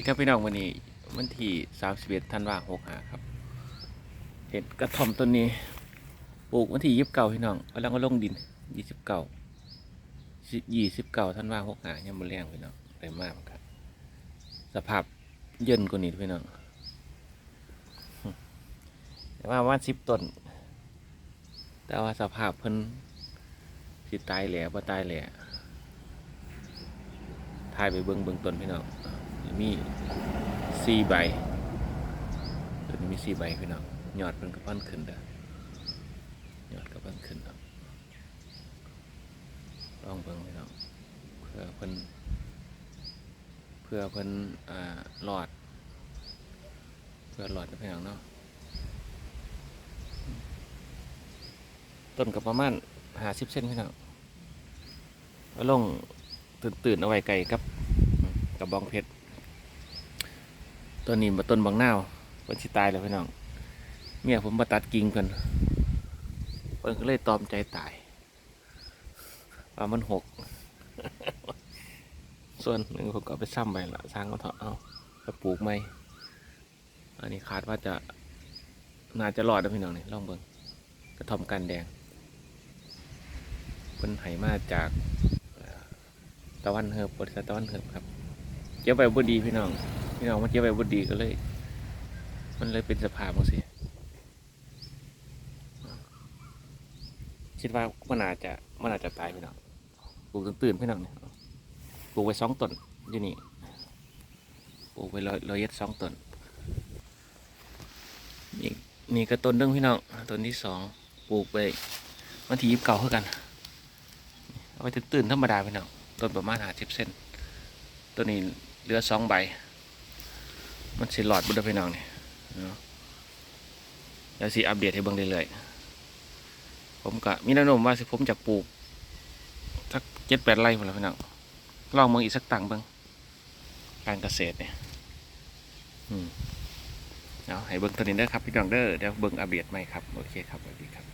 ดีครับพี่น้องวันนี้วันที่สามสิบเอ็ดธันวาหกหาครับ เห็ดกระท่อมต้นนี้ ปลูกวันที่ยี่สิบเก้าพี่น้องกำลังก็ลงดินยี่สิบเก้ายี่สิบเก้าธันวาหกหายังมาแรงพี่น้องได้มากเหมือนกันสภาพเย็นกว่านี้พี่น้องแต่ว่าว่าสิบต้น แต่ว่าสภาพเพิ่นสิตายแหล่บ่ตายแหล่ถ่ายไปเบิ่งเบิ่งต้นพี่น้อง มีสี่ใบต้นนี้มีสี่ใบพี่น้องยอดเพิ่นก็พันขึ้นเด้อยอดก็พันขึ้นเนาะลองเบิ่งพี่น้องเพื่อเพิ่นเพื่อเพิ่นอ่ารอด เพื่อรอดพี่น้องเนาะต้นกับประมาณหาสิบเซนพี่น้องแล้วลงตื่นตื่นๆเอาไว้ไกลกับกับบองเพชร ต้นนี้มาต้นบางนาวเพิ่นสิตายแล้วพี่น้องเมียผมมาตัดกิ่งเพิ่นเพิ่นก็เลยตอมใจตายว่ามันหก ส่วนหนึ่งผมก็ไปซ้ำไปละสร้างก็เถอะเอาไปปลูกไหมอันนี้คาดว่าจะน่าจะรอดนะพี่น้องนี่ลองเบิ่งกระท่อมกันแดงเพิ่นไหมาจากตะวันเฮิบบริษัทตะวันเฮิบครับเก็บไว้บ่ดีพี่น้อง พี่น้องมาเก็บไว้บ่ดีก็เลย มันเลยเป็นสภาพจังซี่คิดว่ามันอาจจะมันอาจจะตายพี่น้องปลูกตื่นๆพี่น้องเนี่ยปลูกไว้สองต้นอยู่นี่ปลูกไว้ร้อยร้อยเอ็ดสองต้นนี่นี่ก็ต้นเรื่องพี่น้องต้นที่สองปลูกไปวันที่ยิบเก้าเท่ากันเอาไปตื่นๆธรรมดาพี่น้องต้นประมาณหาสิบเซนตัวนี้เหลือสองใบ มันสิหลอดบุดพี่น้องนี่เนาะเดี๋ยวสิอัปเดตให้เบิ่งเรื่อยๆผมก็มีแนวโน้มว่าสิผมจะปลูกสักเจ็ดแปดไร่หมดแล้วพี่น้องลองเมืองอีกสักตังเบิ่งการเกษตรเนี่ยอืมเอาให้เบิ่งตัวนี้เด้อครับพี่น้องเด้อเดี๋ยวเบิ่งอัปเดตใหม่ครับ โอเคครับสวัสดีครับ